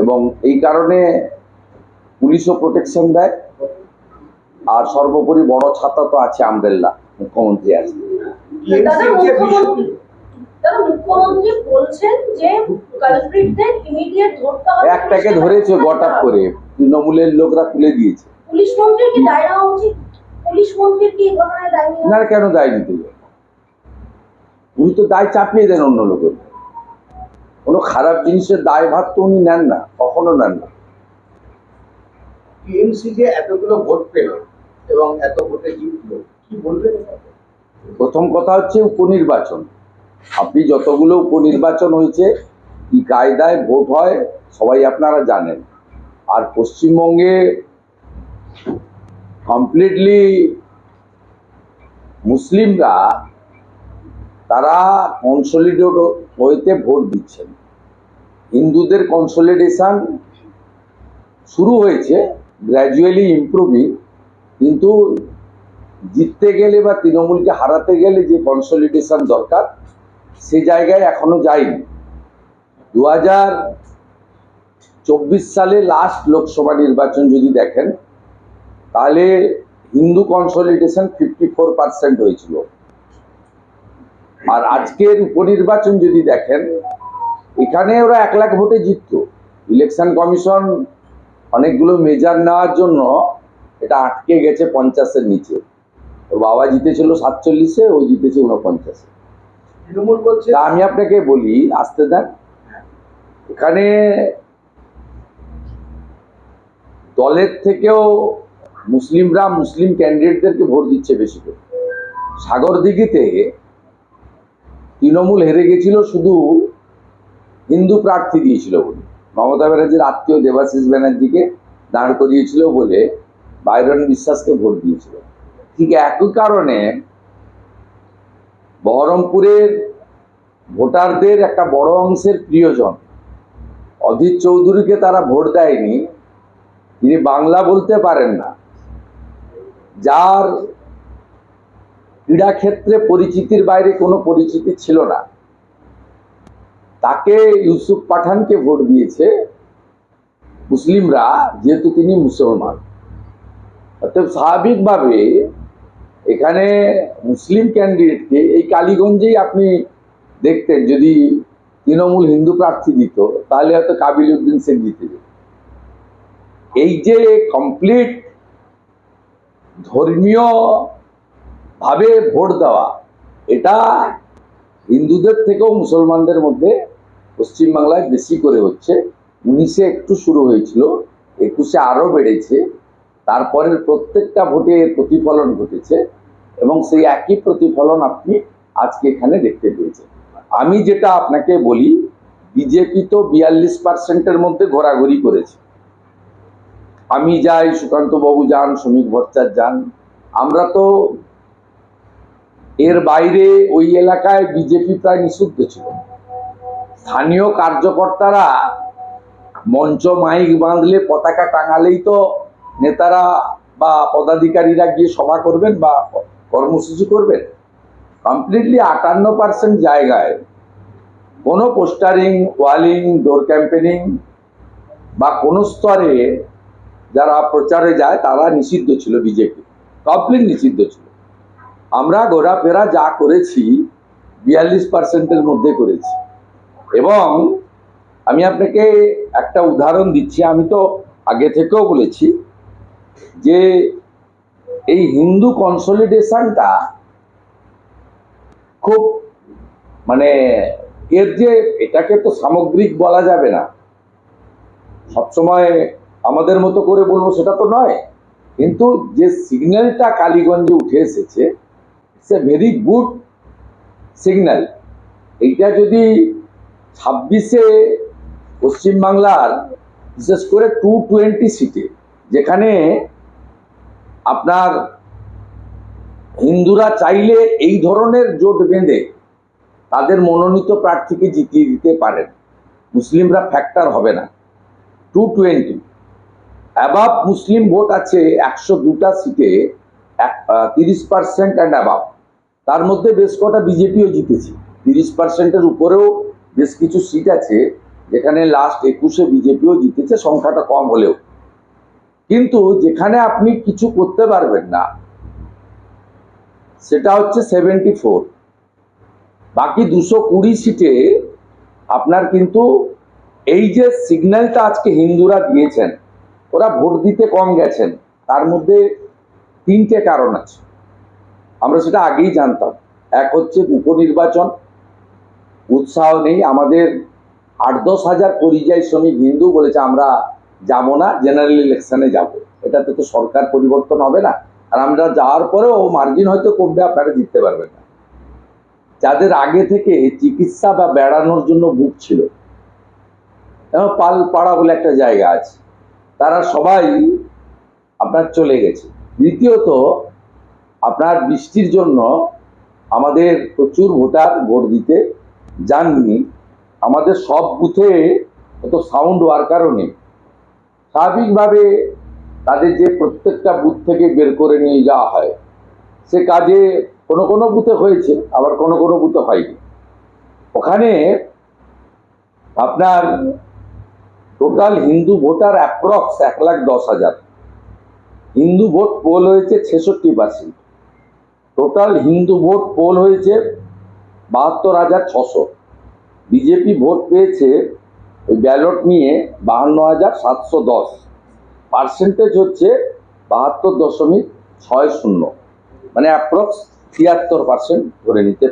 এবং এই কারণে পুলিশও প্রোটেকশন দেয়। আর সর্বোপরি বড় ছাতা তো আছে আমবেল্লা মুখ্যমন্ত্রী আছে। একটাকে ধরেছে করে তৃণমূলের লোকরা তুলে দিয়েছে। পুলিশ মন্ত্রীর কি দায় নেওয়া উচিত? পুলিশ মন্ত্রীর কি ঘটনায় দায় না কেন দায় নিতে উনি তো দায় চাপিয়ে দেন অন্য লোকের। কোনো খারাপ জিনিসের দায় ভার তো উনি নেন না কখনো নেন না। টিএমসি যে এতগুলো ভোট পেল এবং এত ভোটে জিতলো কি বলবেন প্রথম কথা হচ্ছে উপনির্বাচন। আপনি যতগুলো উপনির্বাচন হয়েছে কি কায়দায় ভোট হয় সবাই আপনারা জানেন। আর পশ্চিমবঙ্গে কমপ্লিটলি মুসলিমরা তারা কনসলিডেট হইতে ভোট দিচ্ছেন। হিন্দুদের কনসলিডেশন শুরু হয়েছে গ্র্যাজুয়ালি ইমপ্রুভিং কিন্তু জিততে গেলে বা তৃণমূলকে হারাতে গেলে যে কনসলিডেশন দরকার, সে জায়গায় এখনও যায়নি। দু হাজার চব্বিশ সালে লাস্ট লোকসভা নির্বাচন যদি দেখেন, তাহলে Hindu consolidation fifty four percent হয়েছিল। আর আজকের উপনির্বাচন যদি দেখেন এখানে ওরা এক লাখ ভোটে জিতত। ইলেকশন কমিশন অনেকগুলো মেজার নেওয়ার জন্য এটা আটকে গেছে পঞ্চাশের নিচে। ওর বাবা জিতেছিল সাতচল্লিশে ও জিতেছে উনপঞ্চাশে তৃণমূল বলছে তা আমি আপনাকে বলি আসতে দেন। এখানে দলের থেকেও মুসলিমরা মুসলিম ক্যান্ডিডেটদেরকে ভোট দিচ্ছে বেশি করে। সাগরদিঘিতে তৃণমূল হেরে গেছিল শুধু হিন্দু প্রার্থী দিয়েছিল বলে। মমতা ব্যানার্জির আত্মীয় দেবাশিস ব্যানার্জিকে দাঁড় করিয়েছিল বলে বাইরন বিশ্বাসকে ভোট দিয়েছিল। ঠিক একই কারণে বহরমপুরের ভোটারদের একটা বড় অংশের প্রিয়জন অধীর চৌধুরীকে তারা ভোট দেয়নি। তিনি বাংলা বলতে পারেন না। যার ক্রীড়াক্ষেত্রে পরিচিতির বাইরে কোনো পরিচিতি ছিল না। তাকে ইউসুফ পাঠানকে ভোট দিয়েছে মুসলিমরা, যেহেতু তিনি মুসলমান। অর্থাৎ স্বাভাবিকভাবে এখানে মুসলিম ক্যান্ডিডেটকে এই কালীগঞ্জেই আপনি দেখতেন, যদি তৃণমূল হিন্দু প্রার্থী দিত, তাহলে হয়তো কাবিল উদ্দিন শেখ জিতে যেত। এই যে কমপ্লিট ধর্মীয় ভাবে ভোট দেওয়া, এটা হিন্দুদের থেকেও মুসলমানদের মধ্যে পশ্চিমবাংলায় বেশি করে হচ্ছে। উনিশে একটু শুরু হয়েছিল, একুশে আরও বেড়েছে। তারপরের প্রত্যেকটা ভোটে প্রতিফলন ঘটেছে এবং সেই একই প্রতিফলন আপনি আজকে এখানে দেখতে পেয়েছেন। আমি যেটা আপনাকে বলি, বিজেপি তো বিয়াল্লিশ পার্সেন্টের মধ্যে ঘোরাঘুরি করেছে। আমি যাই সুকান্ত বাবু যান, শ্রমিক ভট্টাচার্য যান, আমরা তো এর বাইরে ওই এলাকায় বিজেপি প্রায় নিষিদ্ধ ছিল। স্থানীয় কার্যকর্তারা মঞ্চ মাইক বাঁধলে পতাকা টাঙালেই তো নেতারা বা পদাধিকারীরা গিয়ে সভা করবেন বা কর্মসূচি করবেন। কমপ্লিটলি আটান্ন পার্সেন্ট জায়গায় কোনো পোস্টারিং, ওয়ালিং ডোর ক্যাম্পেনিং বা কোনো স্তরে যারা প্রচারে যায় তারা নিষিদ্ধ ছিল বিজেপি। কমপ্লিট নিষিদ্ধ ছিল। আমরা ঘোরাফেরা যা করেছি, বিয়াল্লিশ পার্সেন্টের মধ্যে করেছি। এবং আমি আপনাকে একটা উদাহরণ দিচ্ছি, আমি তো আগে থেকেও বলেছি যে এই হিন্দু কনসলিডেশনটা খুব মানে এর যে এটাকে তো সামগ্রিক বলা যাবে না। সবসময় আমাদের মতো করে বলব সেটা তো নয়। কিন্তু যে সিগন্যালটা কালীগঞ্জে উঠে এসেছে it's a very good signal এইটা যদি ছাব্বিশে পশ্চিমবাংলার বিশেষ করে টু টোয়েন্টি সিটে যেখানে আপনার হিন্দুরা চাইলে এই ধরনের জোট বেঁধে তাদের মনোনীত প্রার্থীকে জিতিয়ে দিতে পারেন। মুসলিমরা ফ্যাক্টর হবে না। Two twenty above Muslim vote আছে একশো দুটা সিটে তিরিশ পার্সেন্ট অ্যান্ড অ্যাবাভ তার মধ্যে বেশ কটা বিজেপিও জিতেছে। তিরিশ পার্সেন্টের উপরেও বেশ কিছু সিট আছে, যেখানে লাস্ট একুশে বিজেপিও জিতেছে, সংখ্যাটা কম হলেও। কিন্তু যেখানে আপনি কিছু করতে পারবেন না, সেটা হচ্ছে সেভেন্টি ফোর বাকি দুশো কুড়ি সিটে আপনার কিন্তু এই যে সিগন্যালটা আজকে হিন্দুরা দিয়েছেন, ওরা ভোট দিতে কম গেছেন, তার মধ্যে তিনটে কারণ আছে। আমরা সেটা আগেই জানতাম। এক হচ্ছে উপনির্বাচন। উৎসাহ নেই। আমাদের আট দশ হাজার পরিযায়ী শ্রমিক হিন্দু বলেছে, আমরা যাব না জেনারেল ইলেকশনে যাব। এটাতে তো সরকার পরিবর্তন হবে না। আর আমরা যাওয়ার পরেও মার্জিন হয়তো কমবে, আপনারা জিততে পারবেন না। যাদের আগে থেকে চিকিৎসা বা বেড়ানোর জন্য বুক ছিল পালপাড়া বলে একটা জায়গা আছে, তারা সবাই আপনার চলে গেছে। দ্বিতীয়ত, আপনার বৃষ্টির জন্য আমাদের প্রচুর ভোটার ভোট দিতে যাননি। আমাদের সব বুথে অত সাউন্ড ওয়ার্কারও নেই। স্বাভাবিকভাবে তাদের যে প্রত্যেকটা বুথ থেকে বের করে নিয়ে যাওয়া হয়, সে কাজে কোনো কোনো বুথে হয়েছে, আবার কোনো কোনো বুথে হয়নি। ওখানে আপনার টোটাল হিন্দু ভোটার অ্যাপ্রক্স এক লাখ দশ হাজার। হিন্দু ভোট পোল হয়েছে ছেষট্টি percent total Hindu vote poll হয়েছে বাহাত্তর হাজার ছশো। বিজেপি ভোট পেয়েছে ওই ব্যালট নিয়ে বাহান্ন হাজার সাতশো দশ। পার্সেন্টেজ হচ্ছে বাহাত্তর দশমিক ছয় শূন্য। মানে অ্যাপ্রক্স তিয়াত্তর পার্সেন্ট ধরে নিতে